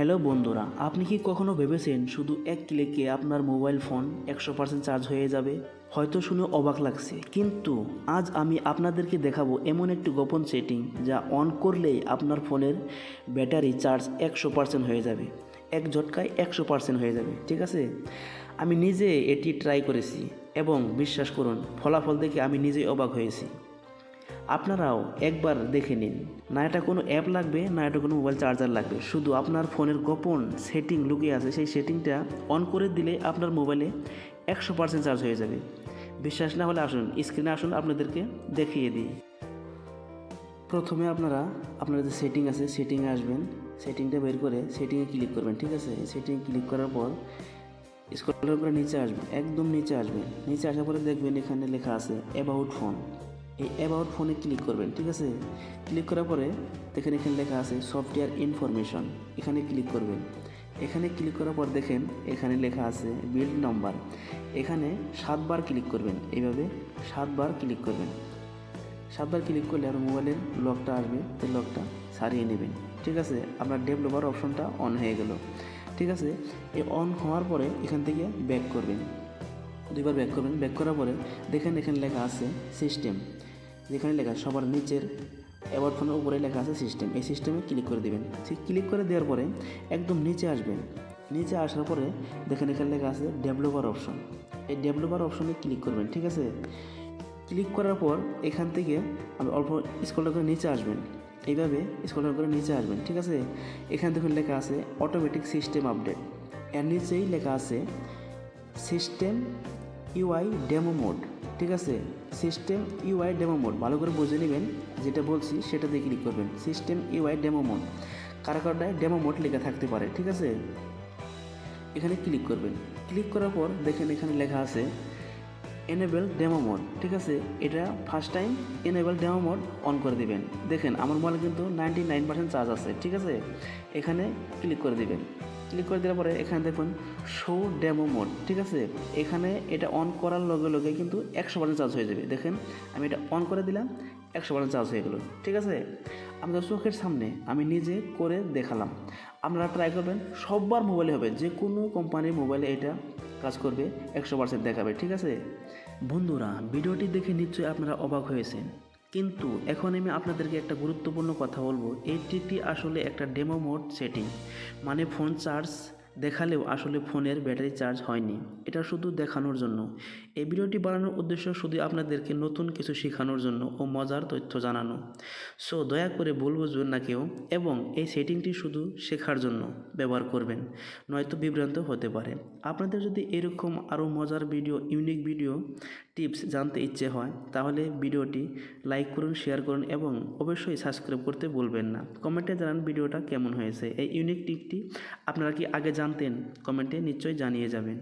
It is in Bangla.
হ্যালো বন্ধুরা, আপনি কি কখনো ভেবেছেন শুধু এক ক্লিকে আপনার মোবাইল ফোন একশো পার্সেন্ট চার্জ হয়ে যাবে? হয়তো শুনে অবাক লাগছে। কিন্তু আজ আমি আপনাদেরকে দেখাবো এমন একটি গোপন সেটিং যা অন করলেই আপনার ফোনের ব্যাটারি চার্জ একশো পার্সেন্ট হয়ে যাবে। এক ঝটকায় একশো পার্সেন্ট হয়ে যাবে, ঠিক আছে? আমি নিজে এটি ট্রাই করেছি এবং বিশ্বাস করুন, ফলাফল দেখে আমি নিজেই অবাক হয়েছি। আপনারাও একবার দেখে নিন। না, এটা কোনো অ্যাপ লাগবে, না, এটা কোনো মোবাইল চার্জার লাগবে। শুধু আপনার ফোনের গোপন সেটিং লুকিয়ে আছে, সেই সেটিংটা অন করে দিলে আপনার মোবাইলে একশো পার্সেন্ট চার্জ হয়ে যাবে। বিশ্বাস না হলে আসুন, স্ক্রিনে আসুন, আপনাদেরকে দেখিয়ে দিই। প্রথমে আপনারা আপনার যে সেটিং আছে, সেটিংয়ে আসবেন। সেটিংটা বের করে সেটিংয়ে ক্লিক করবেন, ঠিক আছে? সেটিংয়ে ক্লিক করার পর স্ক্রল করে নিচে আসবেন, একদম নিচে আসবেন। নিচে আসার পরে দেখবেন এখানে লেখা আছে অ্যাবাউট ফোন এই অ্যাবাউট ফোনে ক্লিক করবেন, ঠিক আছে? ক্লিক করার পরে দেখেন এখানে লেখা আছে সফটওয়্যার ইনফরমেশন এখানে ক্লিক করবেন। এখানে ক্লিক করার পর দেখেন এখানে লেখা আছে বিল্ড নাম্বার এখানে সাতবার ক্লিক করবেন, এইভাবে সাতবার ক্লিক করবেন। সাতবার ক্লিক করলে আর মোবাইলের লকটা আসবে সেই লকটা সারিয়ে নেবেন, ঠিক আছে? আপনার ডেভেলপার অপশনটা অন হয়ে গেল, ঠিক আছে? এই অন হওয়ার পরে এখান থেকে ব্যাক করবেন। দুইবার ব্যাক করবেন। ব্যাক করার পরে দেখেন এখানে লেখা আছে সিস্টেম যেখানে লেখা সবার নিচের অ্যাওয়ার্ড ফোনের উপরে লেখা আছে সিস্টেম এই সিস্টেমে ক্লিক করে দেবেন। সেই ক্লিক করে দেওয়ার পরে একদম নিচে আসবেন। নিচে আসার পরে দেখেন এখানে লেখা আছে ডেভেলপার অপশন এই ডেভেলপার অপশনে ক্লিক করবেন। ঠিক আছে? ক্লিক করার পর এখান থেকে আপনি অল্প স্ক্রল করে নিচে আসবেন। এইভাবে স্ক্রল করে নিচে আসবেন। ঠিক আছে? এখান থেকে লেখা আছে অটোমেটিক সিস্টেম আপডেট এর নিচেই লেখা আছে সিস্টেম ইউআই ডেমো মোড ঠিক আছে? সিস্টেম ইউআই ডেমো মোড ভালো করে বুঝে নেবেন, যেটা বলছি সেটাতে ক্লিক করবেন। সিস্টেম ইউআই ডেমো মোড কারা কারোটায় ডেমো মোড লেখা থাকতে পারে, ঠিক আছে? এখানে ক্লিক করবেন। ক্লিক করার পর দেখেন এখানে লেখা আছে এনেবেল ডেমো মোড ঠিক আছে? এটা first time enable demo mode on করে দিবেন। দেখেন, আমার মোবাইলে কিন্তু নাইনটি নাইন পার্সেন্ট চার্জ আছে, ঠিক আছে? এখানে ক্লিক করে দিবেন। ক্লিক করে দেওয়ার পরে এখানে দেখুন শো ডেমো মোড ঠিক আছে? এখানে এটা অন করার লগে লগে কিন্তু একশো পার্সেন্ট চার্জ হয়ে যাবে। দেখেন, আমি এটা অন করে দিলাম, একশো পার্সেন্ট চার্জ হয়ে গেলো, ঠিক আছে? আমাদের চোখের সামনে আমি নিজে করে দেখালাম। আপনারা ট্রাই করবেন, সববার মোবাইলে হবে, যে কোনো কোম্পানির মোবাইলে এটা কাজ করবে, একশো পার্সেন্ট দেখাবে, ঠিক আছে? বন্ধুরা, ভিডিওটি দেখে নিশ্চয়ই আপনারা অবাক হয়েছেন। কিন্তু এখন আমি আপনাদেরকে একটা গুরুত্বপূর্ণ কথা বলব। এই ট্রিকটি আসলে একটা ডেমো মোড সেটিং মানে ফোন চার্জ দেখালেও আসলে ফোনের ব্যাটারি চার্জ হয়নি। এটা শুধু দেখানোর জন্য। এই ভিডিওটি বানানোর উদ্দেশ্য শুধু আপনাদেরকে নতুন কিছু শেখানোর জন্য ও মজার তথ্য জানানো। সো, দয়া করে ভুল বুঝবেন না কেউ এবং এই সেটিংটি শুধু শেখার জন্য ব্যবহার করবেন, নয়তো বিভ্রান্ত হতে পারে। আপনাদের যদি এরকম আরও মজার ভিডিও, ইউনিক ভিডিও, টিপস জানতে ইচ্ছে হয়, তাহলে ভিডিওটি লাইক করুন, শেয়ার করুন এবং অবশ্যই সাবস্ক্রাইব করতে ভুলবেন না। কমেন্টে জানান ভিডিওটা কেমন হয়েছে। এই ইউনিক টিপটি আপনারা কি আগে জানতেন কমেন্টে নিশ্চয়ই জানিয়ে যাবেন।